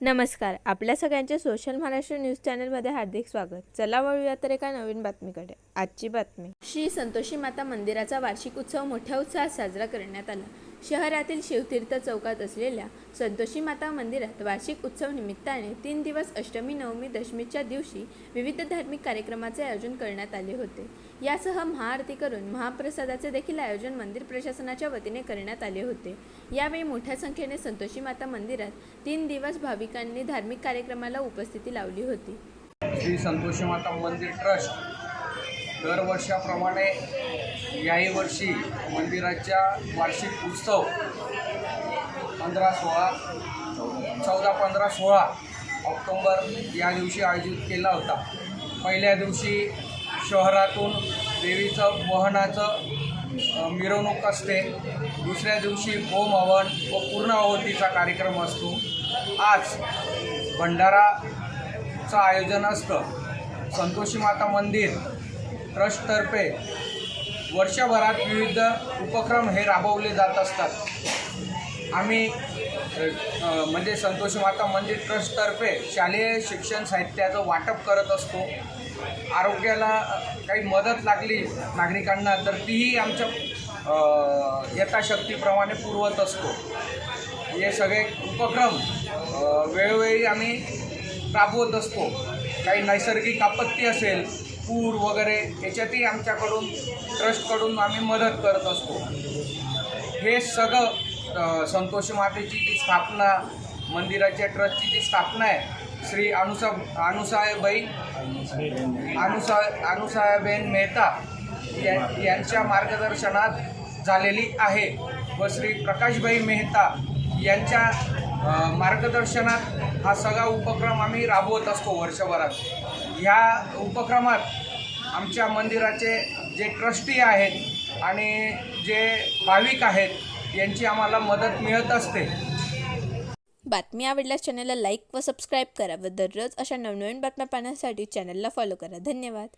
नमस्कार आपल्या सगळ्यांचे सोशल महाराष्ट्र न्यूज चॅनलमध्ये हार्दिक स्वागत. चला वळूया तर एका नवीन बातमीकडे. आजची बातमी. श्री संतोषी माता मंदिराचा वार्षिक उत्सव मोठ्या उत्साहात साजरा करण्यात आला. शहरातील शिवतीर्थ चौकात असलेल्या संतोषी माता मंदिरात वार्षिक उत्सव निमित्ताने तीन दिवस अष्टमी नवमी दशमीच्या दिवशी विविध धार्मिक कार्यक्रमाचे आयोजन करण्यात आले होते. यासह महाआरती करून महाप्रसादाचे देखील आयोजन मंदिर प्रशासनाच्या वतीने करण्यात आले होते. यावेळी मोठ्या संख्येने संतोषी माता मंदिरात तीन दिवस भाविकांनी धार्मिक कार्यक्रमाला उपस्थिती लावली होती. श्री संतोषी माता मंदिर ट्रस्ट दरवर्षाप्रमाणे याही वर्षी मंदिराच्या वार्षिक उत्सव पंधरा सोळा चौदा पंधरा सोळा ऑक्टोंबर या दिवशी आयोजित केला होता. पहिल्या दिवशी शहरातून देवीचं वहनाचं मिरवणूक असते. दुसऱ्या दिवशी होम हवन व पूर्णावतीचा कार्यक्रम असतो. आज भंडाराचं आयोजन असतं. संतोषी माता मंदिर ट्रस्टतर्फे वर्षभरात विविध उपक्रम हे राबवले जात असतात. आम्ही म्हणजे संतोषी माता मंदिर ट्रस्टतर्फे शालेय शिक्षण साहित्याचं वाटप करत असतो. आरोग्याला काही मदत लागली नागरिकांना तर तीही आमच्या यथाशक्तीप्रमाणे पुरवत असतो. हे सगळे उपक्रम वेळोवेळी आम्ही राबवत असतो. काही नैसर्गिक आपत्ती असेल पूर वगैरे याच्यातही आमच्याकडून ट्रस्टकडून आम्ही मदत करत असतो. हे सगळं अ, संतोषी मातेची जी स्थापना मंदिराच्या ट्रस्टची जी स्थापना आहे श्री अनुसा अनुसाहेबाई अनुसा अनुसाहेबेन मेहता या यांच्या मार्गदर्शनात झालेली आहे व श्री प्रकाशभाई मेहता यांच्या मार्गदर्शनात हा सगळा उपक्रम आम्ही राबवत असतो वर्षभरात. ह्या उपक्रमात आमच्या मंदिराचे जे ट्रस्टी आहेत आणि जे भाविक आहेत यांची आम्हाला मदत मिळत असते. बातमी आवडल्यास चॅनलला लाईक व सबस्क्राईब करा व दररोज अशा नवनवीन बातम्या पाहण्यासाठी चॅनलला फॉलो करा. धन्यवाद.